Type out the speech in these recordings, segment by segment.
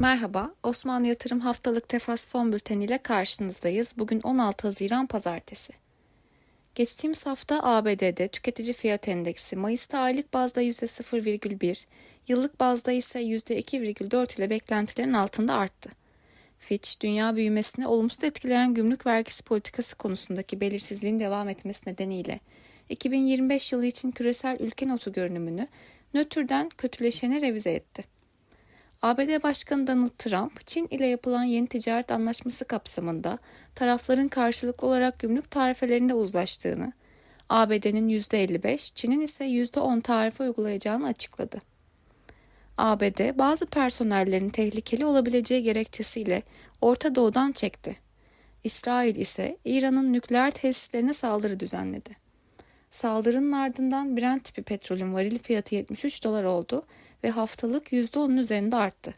Merhaba, Osmanlı Yatırım Haftalık Tefas Fon Bülteni ile karşınızdayız. Bugün 16 Haziran Pazartesi. Geçtiğimiz hafta ABD'de tüketici fiyat endeksi Mayıs'ta aylık bazda %0,1, yıllık bazda ise %2,4 ile beklentilerin altında arttı. Fitch, dünya büyümesini olumsuz etkileyen gümrük vergisi politikası konusundaki belirsizliğin devam etmesi nedeniyle 2025 yılı için küresel ülke notu görünümünü nötrden kötüleşene revize etti. ABD Başkanı Donald Trump, Çin ile yapılan yeni ticaret anlaşması kapsamında tarafların karşılıklı olarak gümrük tarifelerinde uzlaştığını, ABD'nin %55, Çin'in ise %10 tarife uygulayacağını açıkladı. ABD bazı personellerin tehlikeli olabileceği gerekçesiyle Orta Doğu'dan çekti. İsrail ise İran'ın nükleer tesislerine saldırı düzenledi. Saldırının ardından Brent tipi petrolün varil fiyatı 73 dolar oldu ve haftalık %10'un üzerinde arttı.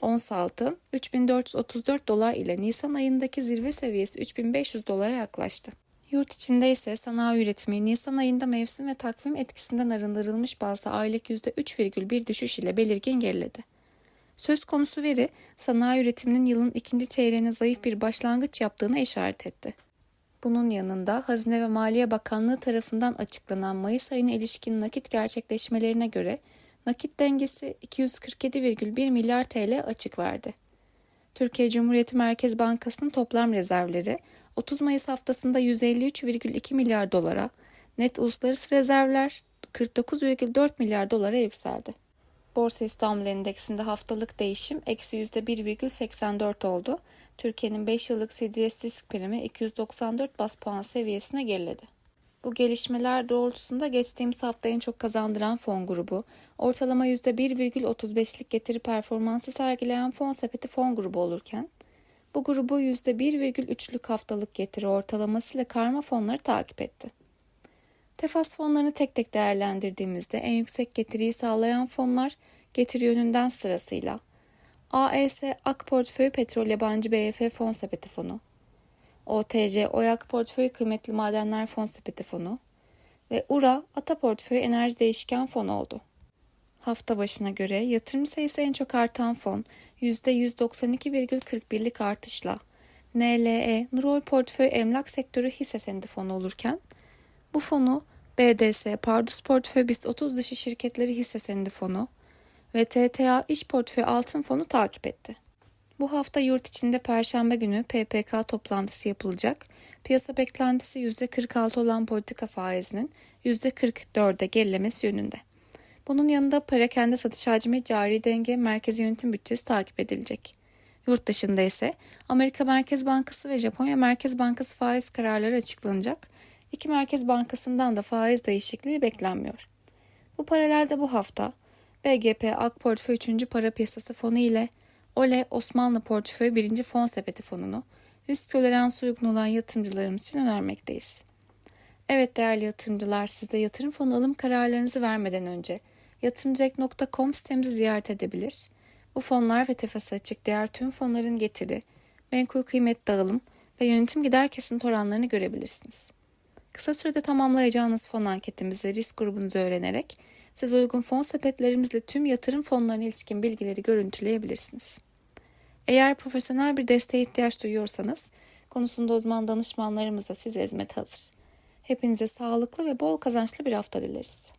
Ons altın 3434 dolar ile Nisan ayındaki zirve seviyesi 3500 dolara yaklaştı. Yurt içinde ise sanayi üretimi Nisan ayında mevsim ve takvim etkisinden arındırılmış bazda aylık %3,1 düşüş ile belirgin geriledi. Söz konusu veri sanayi üretiminin yılın ikinci çeyreğine zayıf bir başlangıç yaptığına işaret etti. Bunun yanında Hazine ve Maliye Bakanlığı tarafından açıklanan Mayıs ayına ilişkin nakit gerçekleşmelerine göre nakit dengesi 247,1 milyar TL açık verdi. Türkiye Cumhuriyeti Merkez Bankası'nın toplam rezervleri 30 Mayıs haftasında 153,2 milyar dolara, net uluslararası rezervler 49,4 milyar dolara yükseldi. Borsa İstanbul Endeksinde haftalık değişim eksi %1,84 oldu. Türkiye'nin 5 yıllık CDS risk primi 294 bas puan seviyesine geriledi. Bu gelişmeler doğrultusunda geçtiğimiz hafta en çok kazandıran fon grubu, ortalama %1,35'lik getiri performansı sergileyen fon sepeti fon grubu olurken, bu grubu %1,3'lük haftalık getiri ortalamasıyla karma fonları takip etti. Tefas fonlarını tek tek değerlendirdiğimizde en yüksek getiriyi sağlayan fonlar getiri yönünden sırasıyla AES Ak Portföy Petrol Yabancı BF Fon Sepeti Fonu, OTC Oyak Portföy Kıymetli Madenler Fon Sepeti Fonu ve URA Ata Portföy Enerji Değişken Fon oldu. Hafta başına göre yatırım sayısı en çok artan fon %192,41'lik artışla NLE Nurol Portföy Emlak Sektörü Hisse Senedi Fonu olurken bu fonu BDS Pardus Portföy BIST 30 dışı şirketleri hisse senedi fonu ve TTA İş Portföy Altın Fonu takip etti. Bu hafta yurt içinde Perşembe günü PPK toplantısı yapılacak. Piyasa beklentisi %46 olan politika faizinin %44'e gerilemesi yönünde. Bunun yanında perakende satış hacmi, cari denge, merkezi yönetim bütçesi takip edilecek. Yurt dışında ise Amerika Merkez Bankası ve Japonya Merkez Bankası faiz kararları açıklanacak. İki Merkez Bankası'ndan da faiz değişikliği beklenmiyor. Bu paralelde bu hafta BGP Ak Portföy 3. Para Piyasası Fonu ile OLE Osmanlı Portföy 1. Fon Sepeti Fonu'nu risk toleransı uygun olan yatırımcılarımız için önermekteyiz. Evet değerli yatırımcılar siz de yatırım fonu alım kararlarınızı vermeden önce yatırımdirekt.com sitemizi ziyaret edebilir. Bu fonlar ve tefası açık diğer tüm fonların getiri, menkul kıymet dağılım ve yönetim gider kesinti oranlarını görebilirsiniz. Kısa sürede tamamlayacağınız fon anketimizde risk grubunuzu öğrenerek siz uygun fon sepetlerimizle tüm yatırım fonlarına ilişkin bilgileri görüntüleyebilirsiniz. Eğer profesyonel bir desteğe ihtiyaç duyuyorsanız konusunda uzman danışmanlarımızla size hizmet hazır. Hepinize sağlıklı ve bol kazançlı bir hafta dileriz.